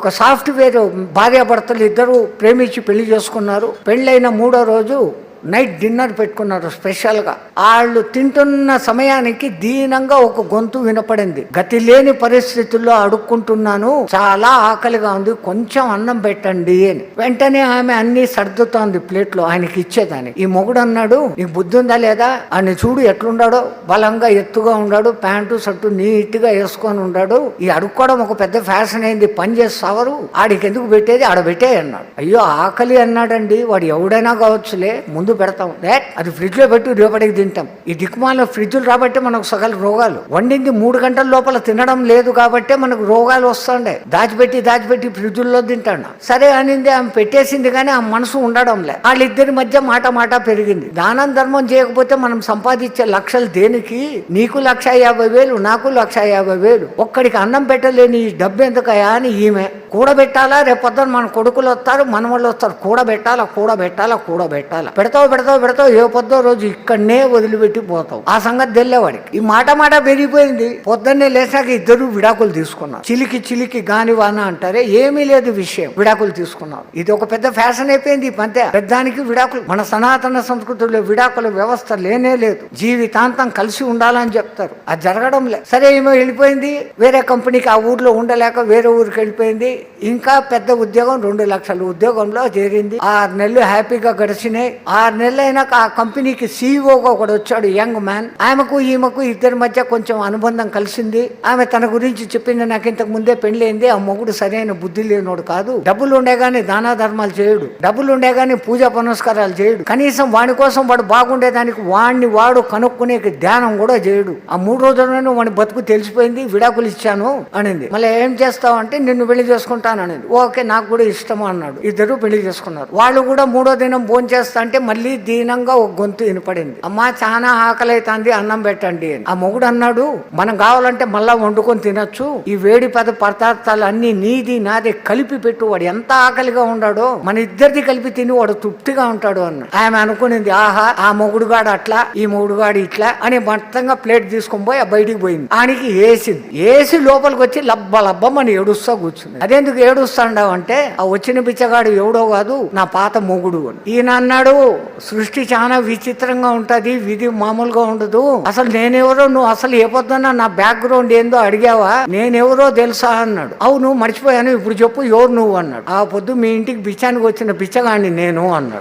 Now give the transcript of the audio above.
ఒక సాఫ్ట్వేర్ భార్యాభర్తలు ఇద్దరు ప్రేమించి పెళ్ళి చేసుకున్నారు. పెళ్ళైన మూడో రోజు నైట్ డిన్నర్ పెట్టుకున్నారు స్పెషల్గా. వాళ్ళు తింటున్న సమయానికి దీనంగా ఒక గొంతు వినపడింది. గతి లేని పరిస్థితుల్లో అడుక్కుంటున్నాను. చాలా ఆకలిగా ఉంది. కొంచెం అన్నం పెట్టండి అని. వెంటనే ఆమె అన్ని సర్దుతోంది ప్లేట్లో. ఆయనకి ఇచ్చేదాన్ని. ఈ మొగుడు అన్నాడు నీకు బుద్ధి ఉందా లేదా? ఆయన చూడు ఎట్లుండాడో. బలంగా ఎత్తుగా ఉన్నాడు ప్యాంటు షర్టు నీట్గా వేసుకొని ఉన్నాడు ఈ అడుక్కోవడం ఒక పెద్ద ఫ్యాషన్ అయింది. పని చేస్తావరు ఆడికి ఎందుకు పెట్టేది? ఆడ పెట్టే అన్నాడు. అయ్యో ఆకలి అన్నాడండి. వాడు ఎవడైనా కావచ్చులే. ముందు పెడతాం. రేట్ అది ఫ్రిడ్జ్లో పెట్టి రేపటికి తింటాం. ఈ దిక్కుమాల ఫ్రిడ్జ్లు రాబట్టే మనకు సగల రోగాలు. వండింది మూడు గంటల లోపల తినడం లేదు కాబట్టే మనకు రోగాలు వస్తుండే. దాచిపెట్టి దాచిపెట్టి ఫ్రిడ్జుల్లో తింటాడు. సరే అనింది ఆమె పెట్టేసింది కానీ ఆ మనసు ఉండడంలే. వాళ్ళిద్దరి మధ్య మాట మాట పెరిగింది. దానం ధర్మం చేయకపోతే మనం సంపాదించే లక్షలు దేనికి? నీకు లక్ష యాభై వేలు నాకు లక్ష యాభై వేలు. ఒక్కడికి అన్నం పెట్టలేని ఈ డబ్బు ఎందుకయా అని ఈమె. కూడబెట్టాలా? రేపు పొద్దున మన కొడుకులు వస్తారు మనవాళ్ళు వస్తారు. కూడబెట్టాలా? కూడబెట్టాలా? కూడబెట్టాలా? పెడతావు పెడతావు పెడతావు ఏ పొద్దో రోజు ఇక్కడనే వదిలిపెట్టి పోతావు. ఆ సంగతి తెల్లేవాడికి ఈ మాట మాట పెరిగిపోయింది. పొద్దున్నే లేచాక ఇద్దరు విడాకులు తీసుకున్నారు. చిలికి చిలికి గాని వాన అంటారే ఏమీ లేదు విషయం. విడాకులు తీసుకున్నారు. ఇది ఒక పెద్ద ఫ్యాషన్ అయిపోయింది ఈ మధ్య. పెద్దానికి విడాకులు. మన సనాతన సంస్కృతిలో విడాకుల వ్యవస్థ లేనే లేదు. జీవితాంతం కలిసి ఉండాలని చెప్తారు. అది జరగడం లేదు సరే ఏమో వెళ్ళిపోయింది. వేరే కంపెనీకి ఆ ఊర్లో ఉండలేక వేరే ఊరికి వెళ్ళిపోయింది. ఇంకా పెద్ద ఉద్యోగం రెండు లక్షల ఉద్యోగంలో చేరింది. ఆరు నెలలు హ్యాపీగా గడిచినాయి. ఆరు ఆరు నెలలైనాక ఆ కంపెనీకి సీఈఓగా ఒకడు వచ్చాడు యంగ్ మ్యాన్. ఆమెకు ఈమెకు ఇద్దరి మధ్య కొంచెం అనుబంధం కలిసింది. ఆమె తన గురించి చెప్పింది నాకు ఇంతకు ముందే పెళ్ళైంది. ఆ మొగుడు సరైన బుద్ధి లేనోడు కాదు. డబ్బులు ఉండే గానీ దానా ధర్మాలు చేయడు. డబ్బులు ఉండే గానీ పూజా పునస్కారాలు చేయడు. కనీసం వాడి కోసం వాడు బాగుండేదానికి వాడిని వాడు కనుక్కునే ధ్యానం కూడా చేయడు. ఆ మూడు రోజుల్లోనే వాడి బతుకు తెలిసిపోయింది. విడాకులు ఇచ్చాను అనింది. మళ్ళీ ఏం చేస్తావు అంటే నిన్ను పెళ్ళి చేసుకుంటాను అనింది ఓకే నాకు కూడా ఇష్టం అన్నాడు. ఇద్దరు పెళ్ళి చేసుకున్నారు. వాళ్ళు కూడా మూడో దినం భోజనం చేస్తా అంటే మళ్ళీ దీనంగా ఒక గొంతు వినపడింది. అమ్మ చాలా ఆకలి అన్నం పెట్టండి అని. ఆ మొగుడు అన్నాడు మనం కావాలంటే మళ్ళా వండుకొని తినొచ్చు. ఈ వేడి పద పదార్థాలు అన్ని నీది నాది కలిపి పెట్టు. వాడు ఎంత ఆకలిగా ఉన్నాడో మన ఇద్దరిది కలిపి తిని వాడు తృప్తిగా ఉంటాడు అన్న ఆమె అనుకునింది ఆహా ఆ మొగుడుగాడు అట్లా ఈ మొగుడుగాడు ఇట్లా అని మొత్తంగా ప్లేట్ తీసుకొని పోయి ఆ బయటికి పోయింది. ఆయనకి వేసింది వేసి లోపలికి వచ్చి లబ్బ లబ్బమని ఏడుస్తా కూర్చుంది. అదెందుకు ఏడుస్తాండావు అంటే ఆ వచ్చిన పిచ్చగాడు ఎవడో కాదు నా పాత మొగుడు అని. ఈయన అన్నాడు సృష్టి చాలా విచిత్రంగా ఉంటుంది విధి మామూలుగా ఉండదు. అసలు నేనెవరో నువ్వు అసలు ఏ పొద్దున నా బ్యాక్గ్రౌండ్ ఏందో అడిగావా? నేనెవరో తెలుసా అన్నాడు. అవును మర్చిపోయాను ఇప్పుడు చెప్పు ఎవరు నువ్వు అన్నాడు. ఆ పొద్దు మీ ఇంటికి బిచ్చానికి వచ్చిన బిచ్చగాడిని నేను అన్నాడు.